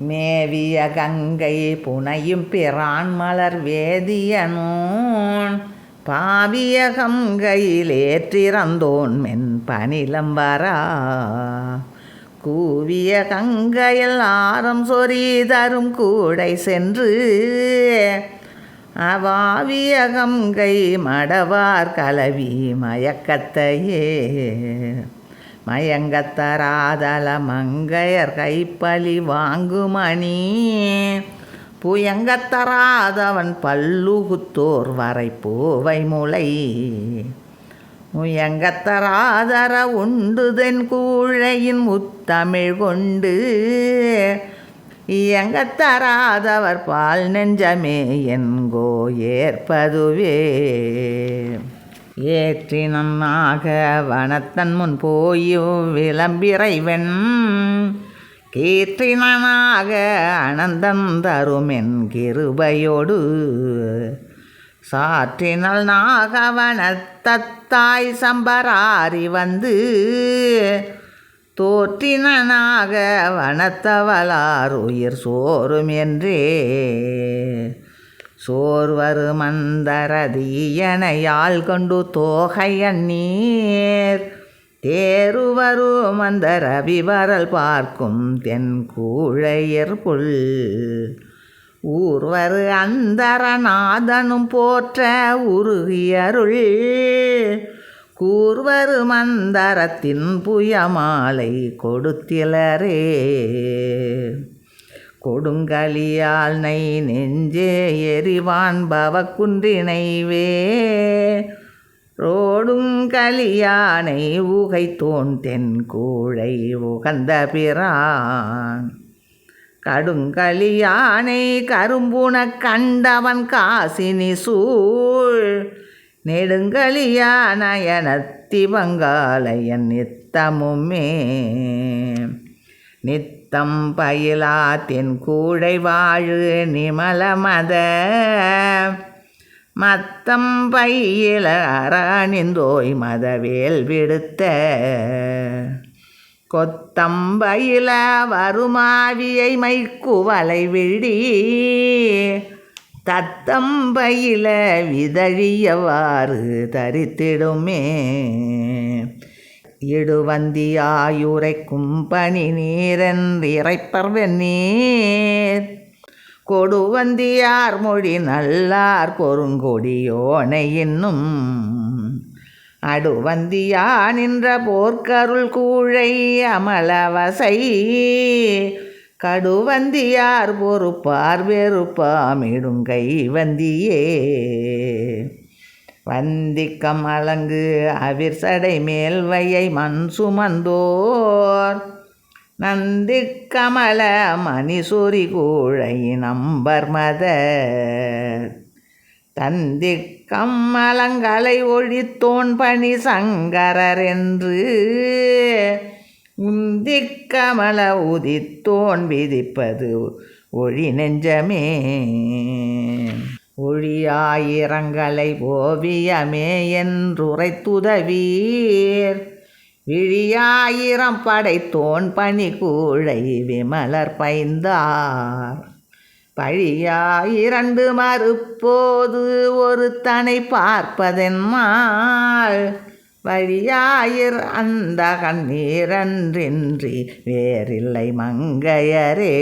மேவிய கங்கை புனையும் பிரான் மலர் வேதியனூன் பாவிய கங்கையில் ஏற்றிறந்தோன் மென் பனிலம் வரா. கூவிய கங்கையில் ஆரம் சொறி தரும் கூடை சென்று. அவாவிய கங்கை மடவார் கலவி மயக்கத்தையே. மயங்கத்தராதல மங்கையர் கைப்பலி வாங்குமணி. புயங்கத்தராதவன் பல்லுகுத்தோர் வரை பூவை முளை. முயங்கத்தராதர உண்டுதென் கூழையின் முத்தமிழ் கொண்டு. இயங்கத்தராதவர் பால் நெஞ்சமே என்கோ ஏற்பதுவே. ஏற்றினாக வனத்தன் முன் போயு விளம்பிறைவன். கீற்றினாக அனந்தன் தருமென் கிருபையோடு. சாற்றினல் நாகவனத்தத்தாய் சம்பராரி வந்து. தோற்றினாக வனத்தவளார் உயிர் சோறும் என்றே. சோர்வரு மந்தரதீயனையால் கொண்டு தோகையண்ணீர் தேருவரு மந்தர விவரல் பார்க்கும் தென் கூழையர் புல். ஊர்வரு அந்தரநாதனும் போற்ற உருகியருள். கூர்வரு மந்தரத்தின் புயமாலை கொடுத்திலரே. கொடுங்கலியால் நை நெஞ்சே எரிவான் பவக்குன்றினைவே ரோடுங்கலியானை உகை தோன் தென் கூழை உகந்த பிரான். கடுங்கலியானை கரும்புன கண்டவன் காசினி சூழ். நெடுங்கலியானயனத்தி பங்காலயன் நித்தமுமே. நித்த தம்பயிலாத்தின் தென் கூடை வாழு நிமலமத மத்தம் பையில அரணிந்தோய் மதவேல் விடுத்த. கொத்தம்பயில வருமாவியை மைக்குவலை விழி. தத்தம்பயில விதழியவாறு தரித்திடுமே. இடுவந்தியாயுரைக்கும் பனி நீரென்றிறைப்பர் வெந்நீர் கொடுவந்தியார் மொழி நல்லார் பொருங்கொடியோனை இன்னும் அடுவந்தியா நின்ற போர்க்கருள் கூழை அமலவசை கடுவந்தியார் பொறுப்பார் வெறுப்பாமிடுங்கை வந்தியே வந்திக்கம் அலங்கு அவிர் சடை மேல்வையை மண் சுமந்தோர். நந்தி கமல மணிசூரி கூழை நம்பர் மத தந்தி கம்மலங்களை ஒழித்தோன் பணி சங்கரர் என்று. உந்தி கமல உதித்தோன் விதிப்பது ஒழி நெஞ்சமே. ஒழியாயிரங்களை ஓவியமே என்றுரைத்துதவீர். விழியாயிரம் படைத்தோன் பனி கூழை விமலர் பைந்தார். பழியாயிரண்டு மறுப்போது ஒரு தனை பார்ப்பதென்மாள் வழியாயிர் அந்த கண்ணீரன்றின்றி வேறில்லை மங்கையரே.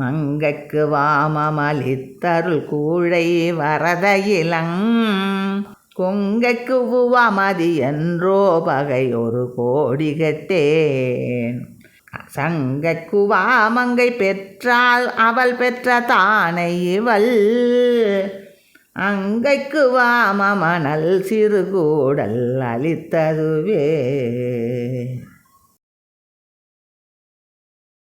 மங்கக்கு வாமமளித்தருள் கூழை வரதையிலங் இளங் கொங்கைக்கு உவமதி என்றோ பகை ஒரு கோடி கெட்டேன். சங்கைக்கு வாமங்கை பெற்றால் அவள் பெற்ற தானை இவள். அங்கைக்கு வாம மணல் சிறுகூடல் அளித்ததுவே.